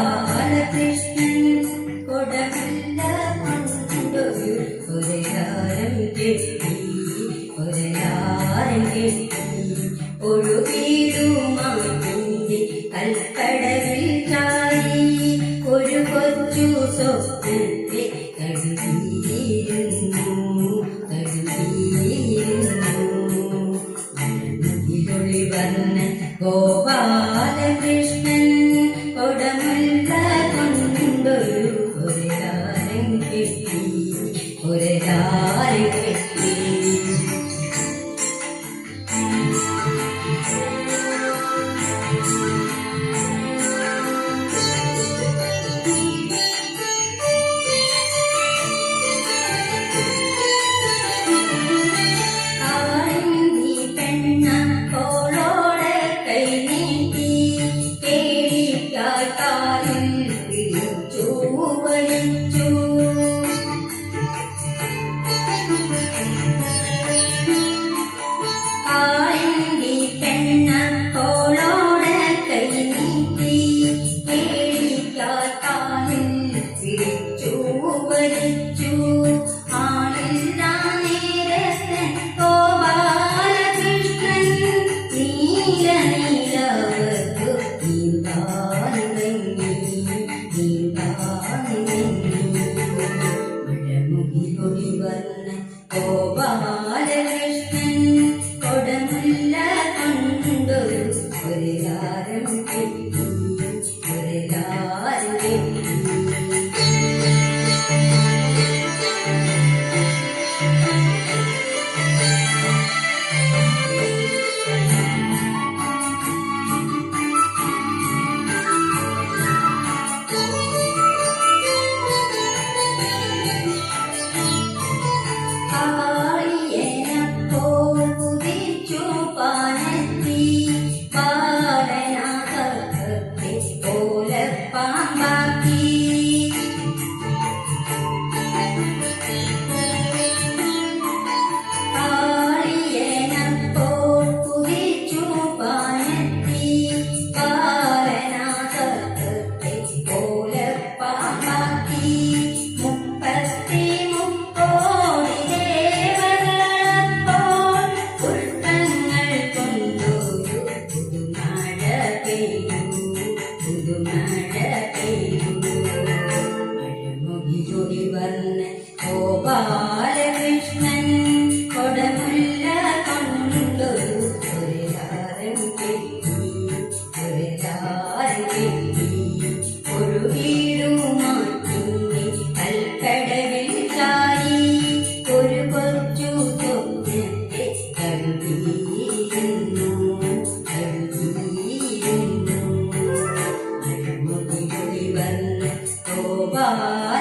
ഗോപാലകൃഷ്ണൻ കൊടമില്ല കൊണ്ടൊരു ഒരയാരം കെട്ടി കൽക്കടവിൽ ചാരി ഒരു കൊച്ചു സ്വപ്നത്തെ കഴുകിയിരുന്നു ഇരുളി വന്ന് ഗോപാലകൃഷ്ണൻ കൊടമുല്ല കൊണ്ടൊരു ഒരാരം കെട്ടി. ഒരാരം മഴമുകിലൊളി വന്ന ഗോപാലകൃഷ്ണൻ കൊടമുല്ല കൊണ്ടൊരു ഒരു കാരം കെട്ടി മഴമുകിലൊളി വന്ന് ഗോപാലകൃഷ്ണൻ കൊടമുല്ല കൊണ്ടൊരു ഒരു താരം കെട്ടി ഒരു താരം കെട്ടി ഒരു വീടുമാറ്റിന്റെ കൽക്കടവിൽ ചാരി ഒരു കൊച്ചു സ്വപ്നത്തെ കഴുകിയിരുന്നു മഴമുകിലൊളി വന്ന് ഗോപാല